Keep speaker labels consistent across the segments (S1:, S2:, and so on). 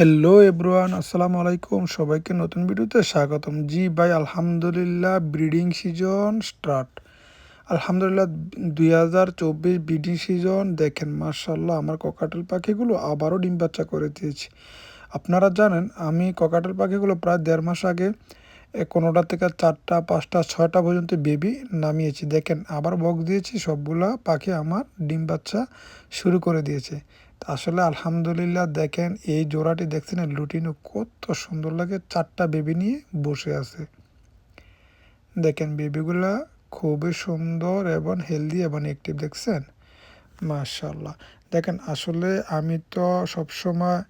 S1: Hello এব্রুয়ান আসসালামু আলাইকুম সবাইকে নতুন ভিডিওতে স্বাগতম। জি ভাই, আলহামদুলিল্লাহ ব্রিডিং সিজন স্টার্ট আলহামদুলিল্লাহ, দুই হাজার চব্বিশ ব্রিডিং সিজন দেখেন মার্শাল্লাহ আমার ককাটেল পাখিগুলো আবারও ডিম বাচ্চা করে দিয়েছি। আপনারা জানেন, আমি ককাটেল পাখিগুলো প্রায় দেড় মাস আগে কোনোটা থেকে চারটা, পাঁচটা, ছয়টা পর্যন্ত বেবি নামিয়েছি। দেখেন, আবার বক্স দিয়েছি, সবগুলা পাখি আমার ডিম বাচ্চা শুরু করে দিয়েছে। আসলে আলহামদুলিল্লাহ দেখেন, এই জোড়াটি দেখছেন লুটিনো কত সুন্দর লাগে, চারটা বেবি নিয়ে বসে আছে। দেখেন বেবিগুলা খুবই সুন্দর এবং হেলদি এবং অ্যাক্টিভ দেখছেন? মাশাল্লাহ দেখেন, আসলে আমি তো সবসময়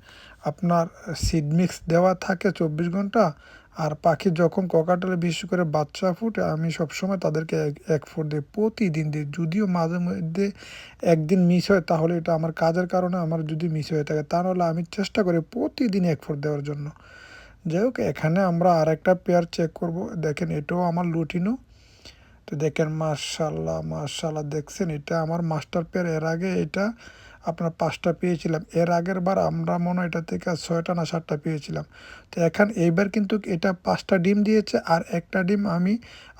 S1: আপনার সিড মিক্স দেওয়া থাকে চব্বিশ ঘণ্টা আর পাখি যখন ককাটালে বিশেষ করে বাচ্চা ফুটে, আমি সবসময় তাদেরকে এক ফুট দিই প্রতিদিন দিই। যদিও মাঝে মধ্যে একদিন মিস হয়, তাহলে এটা আমার কাজের কারণে আমার যদি মিস হয়ে থাকে তাহলে আমি চেষ্টা করি প্রতিদিন এক ফুট দেওয়ার জন্য। যাই হোক, এখানে আমরা আর একটা পেয়ার চেক করব। দেখেন, এটাও আমার লুটিনো। তো দেখেন মার্শাল্লাহ মার্শাল্লাহ দেখছেন, এটা আমার মাস্টার পেয়ার এর আগে এটা আপনার পাঁচটা পেয়েছিলাম। এর আগের বার আমরা মনে হয় এটা থেকে ছয়টা না সাতটা পেয়েছিলাম। তো এখন এইবার কিন্তু এটা পাঁচটা ডিম দিয়েছে আর একটা ডিম আমি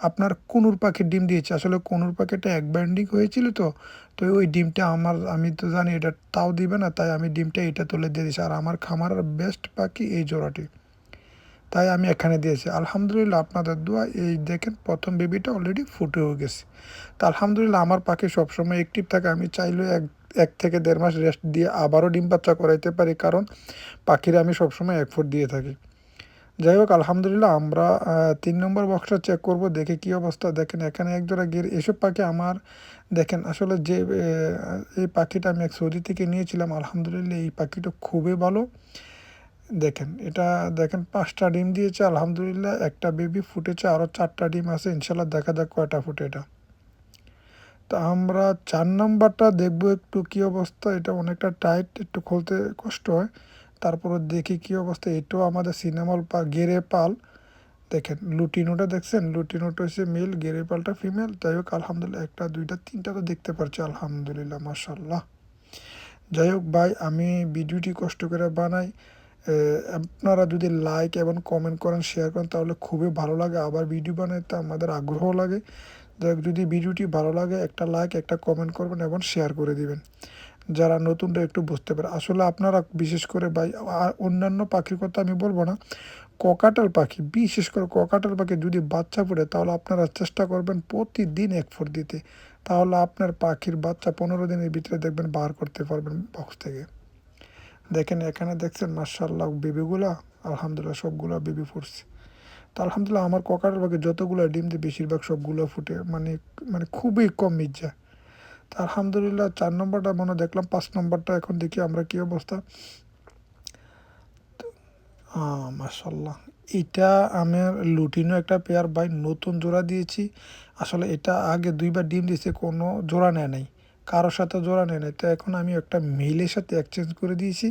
S1: আপনার কুনুর পাখির ডিম দিয়েছি। আসলে কুনুর পাখিটা এক ব্যান্ডিং হয়েছিল তো তো ওই ডিমটা আমার, আমি তো জানি এটা তাও দিবে না, তাই আমি ডিমটা এটা তুলে দিয়ে দিয়েছি। আর আমার খামারের বেস্ট পাখি এই জোড়াটি। তাই আমি এখানে দিয়েছি, আলহামদুলিল্লাহ আপনাদের দোয়া, এই দেখেন প্রথম বেবিটা অলরেডি ফুটে হয়ে গেছে। তো আলহামদুলিল্লাহ আমার পাখি সবসময় অ্যাক্টিভ থাকে, আমি চাইলেও এক এক থেকে দেড় মাস রেস্ট দিয়ে আবারও ডিম বাচ্চা করাইতে পারি, কারণ পাখিরা আমি সবসময় এক ফুট দিয়ে থাকি। যাই হোক, আলহামদুলিল্লাহ আমরা তিন নম্বর বক্সটা চেক করব, দেখে কি অবস্থা। দেখেন এখানে একজোড়া গিয়ে এসব পাখি আমার, দেখেন আসলে যে এই পাখিটা আমি এক সৌদি থেকে নিয়েছিলাম, আলহামদুলিল্লাহ এই পাখিটা খুবই ভালো। দেখেন, এটা দেখেন, পাঁচটা ডিম দিয়েছে, আলহামদুলিল্লাহ, একটা বেবি ফুটেছে আরও চারটা ডিম আছে, ইনশাল্লাহ দেখা যাক কয়টা ফুটে এটা। তো আমরা চার নাম্বারটা দেখব একটু কি অবস্থা, এটা অনেকটা টাইট একটু খুলতে কষ্ট হয়। তারপরে দেখি কি অবস্থা, এটাও আমাদের সিনেমাল পা, গেরে পাল। দেখেন, লুটিনোটা দেখছেন? লুটিনোটা হচ্ছে মেল গেরে পালটা ফিমেল যাই হোক, আলহামদুলিল্লাহ, একটা, দুইটা, তিনটা তো দেখতে পারছি, আলহামদুলিল্লাহ মাসাল্লাহ যাই হোক, ভাই, আমি ভিডিওটি কষ্ট করে বানাই। আপনারা যদি লাইক এবং কমেন্ট করেন শেয়ার করেন, তাহলে খুবই ভালো লাগে। আবার ভিডিও বানাইতে আমাদের আগ্রহ লাগে। যদি ভিডিওটি ভালো লাগে, একটা লাইক একটা কমেন্ট করবেন এবং শেয়ার করে দিবেন। যারা নতুনটা একটু বুঝতে পারে। আসলে আপনারা, বিশেষ করে ভাই অন্যান্য পাখির কথা আমি বলব না। ককাটাল পাখি, বিশেষ করে ককাটাল পাখি যদি বাচ্চা পড়ে, তাহলে আপনারা চেষ্টা করবেন প্রতিদিন এক ফুট দিতে। তাহলে আপনার পাখির বাচ্চা পনেরো দিনের ভিতরে দেখবেন বার করতে পারবেন বক্স থেকে। দেখেন এখানে দেখছেন মার্শাল্লাহ বেবিগুলা, আলহামদুলিল্লাহ, সবগুলো বেবি ফুটছে। তো আলহামদুলিল্লাহ, আমার ককারের বাকি যতগুলো ডিম দিয়ে, বেশিরভাগ সবগুলো ফুটে মানে মানে খুবই কম মির্জা। তো আলহামদুলিল্লাহ, চার নম্বরটা মনে দেখলাম, পাঁচ নম্বরটা এখন দেখি আমরা কী অবস্থা। মাসাল্লাহ এটা আমার লুটিনো একটা পেয়ার বাই নতুন জোড়া দিয়েছি। আসলে এটা আগে দুইবার ডিম দিয়েছে, কোনো জোড়া নেয় নাই। কারোর সাথে জোড়া নেয় তো এখন আমি একটা মেলের সাথে এক্সচেঞ্জ করে দিয়েছি।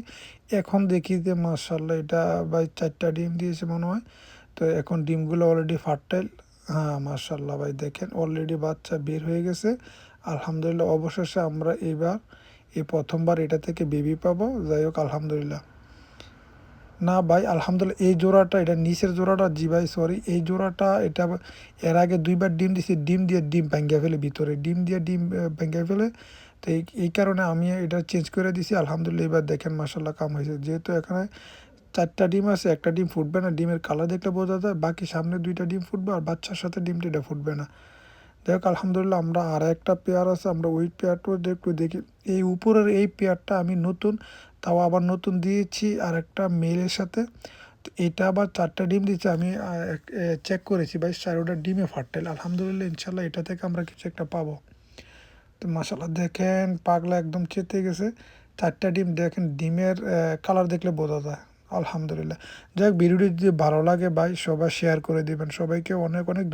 S1: এখন দেখি যে মার্শাল্লাহ এটা ভাই চারটা ডিম দিয়েছে মনে হয়। তো এখন ডিমগুলো অলরেডি ফার্টাইল হ্যাঁ মার্শাল্লাহ ভাই দেখেন অলরেডি বাচ্চা বের হয়ে গেছে। আলহামদুলিল্লাহ অবশেষে আমরা এবার, এই প্রথমবার এটা থেকে বেবি পাবো। যাই হোক, আলহামদুলিল্লাহ। না ভাই, আলহামদুলিল্লাহ, এই জোড়াটা, এটা নিচের জোড়াটা জি ভাই সরি এই জোড়াটা, এটা এর আগে দুইবার ডিম দিছি, ডিম দিয়ে ডিম ভেঙে ফেলে ভিতরে, ডিম দিয়ে ডিম ভেঙে ফেলে। তো এই কারণে আমি এটা চেঞ্জ করে দিছি, আলহামদুলিল্লাহ, এবার দেখেন মাসাল্লাহ কাম হয়েছে। যেহেতু এখানে চারটা ডিম আছে, একটা ডিম ফুটবে না, ডিমের কালার দেখলে বোঝা যায়, বাকি সামনে দুইটা ডিম ফুটবে, আর বাচ্চার সাথে ডিমটা, এটা ফুটবে না। হোক আলহামদুলিল্লাহ আমরা আর একটা পেয়ার আছে, আমরা ওই পেয়ারটাও একটু দেখি। এই উপরের এই পেয়ারটা আমি নতুন, তাও আবার নতুন দিয়েছি আর একটা মেলের সাথে। তো এটা আবার চারটা ডিম দিচ্ছে আমি চেক করেছি ভাই, চারোটা ডিমে ফাটতেল আলহামদুলিল্লাহ ইনশাল্লাহ এটা থেকে আমরা কিছু একটা পাবো। তো মাসাল্লাহ দেখেন পাগলা একদম চেতে গেছে। চারটা ডিম, দেখেন ডিমের কালার দেখলে বোঝা যায়। আলহামদুলিল্লাহ। যাই ভিডিওটি যদি ভালো লাগে ভাই, সবাই শেয়ার করে দিবেন। সবাইকে অনেক অনেক